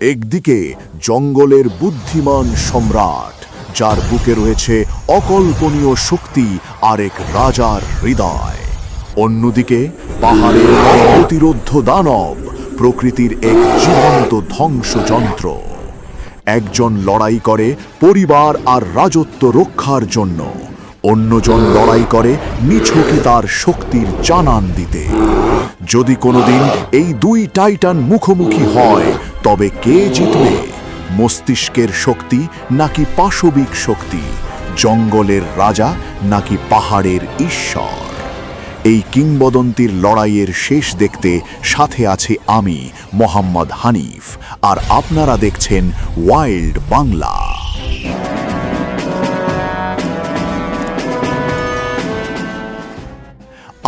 একদিকে জঙ্গলের বুদ্ধিমান সম্রাট, যার বুকে রয়েছে অকল্পনীয় শক্তি আর এক রাজার হৃদয়। অন্যদিকে পাহাড়ের প্রতিরোধ দানব, প্রকৃতির এক জীবন্ত ধ্বংসযন্ত্র। একজন লড়াই করে পরিবার আর রাজত্ব রক্ষার জন্য। অন্যজন লড়াই করে নিছকি তার শক্তির জানান দিতে। যদি কোনোদিন এই দুই টাইটান মুখোমুখি হয়, তবে কে জিতবে? মস্তিষ্কের শক্তি নাকি পাশবিক শক্তি? জঙ্গলের রাজা নাকি পাহাড়ের ঈশ্বর? এই কিংবদন্তির লড়াইয়ের শেষ দেখতে সাথে আছে আমি, মোহাম্মদ হানিফ, আর আপনারা দেখছেন ওয়াইল্ড বাংলা।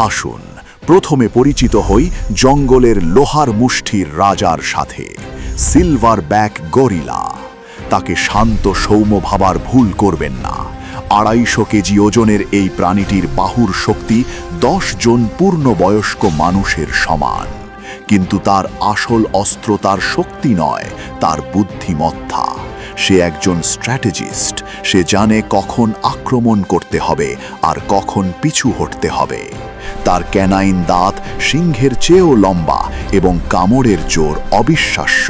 আসুন। প্রথমে পরিচিত হই জঙ্গলের লোহার মুষ্টির রাজার সাথে। সিলভার ব্যাক গরিলা তাকে শান্ত সৌম্য ভাবার ভুল করবেন না। আড়াইশো কেজি ওজনের এই প্রাণীটির বাহুর শক্তি দশ জন পূর্ণবয়স্ক মানুষের সমান। কিন্তু তার আসল অস্ত্র তার শক্তি নয়, তার বুদ্ধিমত্তা। সে একজন স্ট্র্যাটেজিস্ট সে জানে কখন আক্রমণ করতে হবে আর কখন পিছু হটতে হবে। তার ক্যানাইন দাঁত সিংহের চেয়েও লম্বা এবং কামড়ের জোর অবিশ্বাস্য।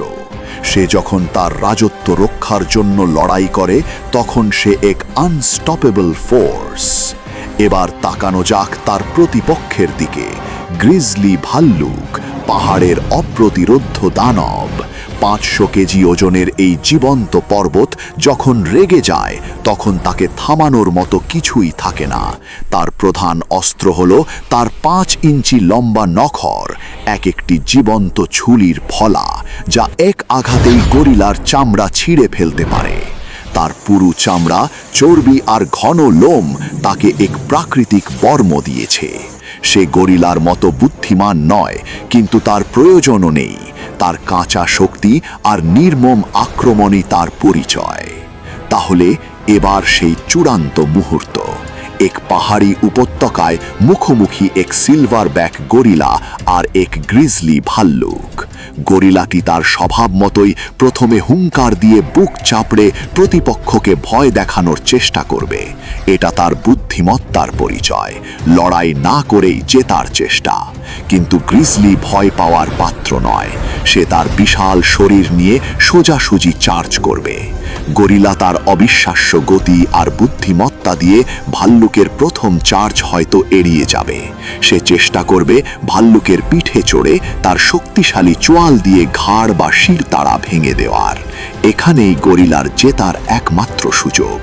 সে যখন তার রাজত্ব রক্ষার জন্য লড়াই করে, তখন সে এক আনস্টপেবল ফোর্স এবার তাকানো যাক তার প্রতিপক্ষের দিকে গ্রিজলি ভাল্লুক পাহাড়ের অপ্রতিরোধ্য দানব। পাঁচশো কেজি ওজনের এই জীবন্ত পর্বত যখন রেগে যায়, তখন তাকে থামানোর মতো কিছুই থাকে না। তার প্রধান অস্ত্র হল তার পাঁচ ইঞ্চি লম্বা নখর, এক একটি জীবন্ত ছুলির ফলা, যা এক আঘাতেই গরিলার চামড়া ছিঁড়ে ফেলতে পারে। তার পুরু চামড়া চর্বি আর ঘন লোম তাকে এক প্রাকৃতিক বর্ম দিয়েছে। সে গরিলার মতো বুদ্ধিমান নয়, কিন্তু তার প্রয়োজনও নেই। তার কাঁচা শক্তি আর নির্মম আক্রমণই তার পরিচয়। তাহলে এবার সেই চূড়ান্ত মুহূর্ত। এক পাহাড়ি উপত্যকায় মুখোমুখি এক সিলভার ব্যাক গরিলা আর এক গ্রিজলি ভাল্লুক। গরিলাটি তার স্বভাব মতোই প্রথমে হুঙ্কার দিয়ে বুক চাপড়ে প্রতিপক্ষকে ভয় দেখানোর চেষ্টা করবে। এটা তার বুদ্ধিমত্তার পরিচয়। লড়াই না করেই জেতার চেষ্টা। কিন্তু গ্রিজলি ভয় পাওয়ার পাত্র নয়। সে তার বিশাল শরীর নিয়ে সোজাসুজি চার্জ করবে। গরিলা তার অবিশ্বাস্য গতি আর বুদ্ধিমত্তা দিয়ে ভাল্লুকের প্রথম চার্জ হয়তো এড়িয়ে যাবে। সে চেষ্টা করবে ভাল্লুকের পিঠে চড়ে তার শক্তিশালী চোয়াল দিয়ে ঘাড় বা শির তাড়া ভেঙে দেওয়ার। এখানেই গরিলার জেতার একমাত্র সুযোগ।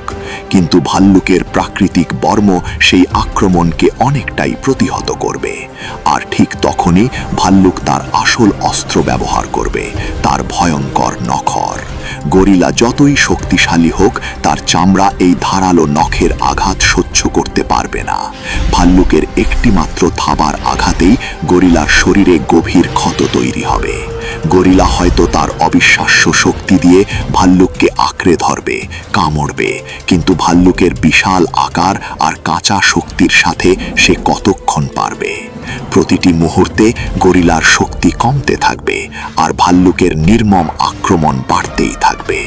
কিন্তু ভাল্লুকের প্রাকৃতিক বর্ম সেই আক্রমণকে অনেকটাই প্রতিহত করবে। আর ঠিক তখনই ভাল্লুক তার আসল অস্ত্র ব্যবহার করবে, তার ভয়ঙ্কর নখর। গরিলা যতই শক্তিশালী হোক, তার চামড়া এই ধারালো নখের আঘাত সহ্য করতে পারবে না। ভাল্লুকের একটিমাত্র থাবার আঘাতেই গরিলার শরীরে গভীর ক্ষত তৈরি হবে। গরিলা হয়তো তার অবিশ্বাস্য শক্তি দিয়ে ভাল্লুককে আঁকড়ে ধরবে, কামড়বে, কিন্তু ভাল্লুকের বিশাল আকার আর কাঁচা শক্তির সাথে সে কতক্ষণ পারবে? প্রতিটি মুহূর্তে গরিলার শক্তি কমতে থাকবে আর ভাল্লুকের নির্মম আক্রমণ বাড়তেই থাকবে।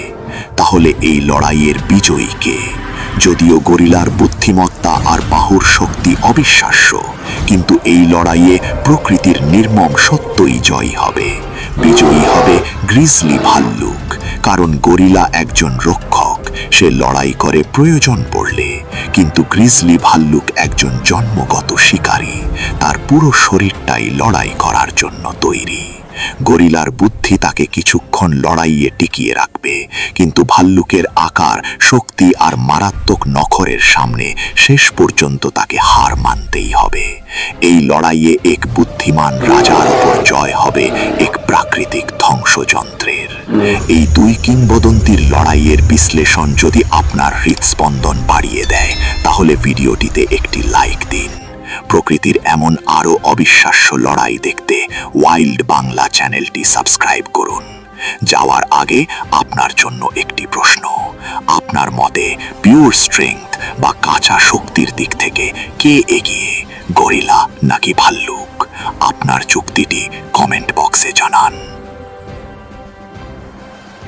তাহলে এই লড়াইয়ের বিজয়ী কে? যদিও গরিলার বুদ্ধিমত্তা আর বাহুর শক্তি অবিশ্বাস্য, কিন্তু এই লড়াইয়ে প্রকৃতির নির্মম সত্যই জয়ী হবে। বিজয়ী হবে গ্রিজলি ভাল্লুক কারণ গরিলা একজন রক্ষক। সে লড়াই করে প্রয়োজন পড়লে। কিন্তু গ্রিজলি ভাল্লুক একজন জন্মগত শিকারী। তার পুরো শরীরটাই লড়াই করার জন্য তৈরি। গরিলার বুদ্ধি তাকে কিছুক্ষণ লড়াইয়ে টিকিয়ে রাখবে। কিন্তু ভাল্লুকের আকার, শক্তি আর মারাত্মক নখরের সামনে শেষ পর্যন্ত তাকে হার মানতেই হবে। এই লড়াইয়ে এক বুদ্ধিমান রাজার ওপর জয় হবে এক প্রাকৃতিক ধ্বংসযন্ত্রের। এই দুই কিংবদন্তির লড়াইয়ের বিশ্লেষণ যদি আপনার হৃদস্পন্দন বাড়িয়ে দেয়, তাহলে ভিডিওটিতে একটি লাইক দিন। প্রকৃতির এমন আরও অবিশ্বাস্য লড়াই দেখতে ওয়াইল্ড বাংলা চ্যানেলটি সাবস্ক্রাইব করুন। যাওয়ার আগে আপনার জন্য একটি প্রশ্ন। আপনার মতে পিওর স্ট্রেংথ বা কাঁচা শক্তির দিক থেকে কে এগিয়ে, গরিলা নাকি ভাল্লুক? আপনার চুক্তিটি কমেন্ট বক্সে জানান।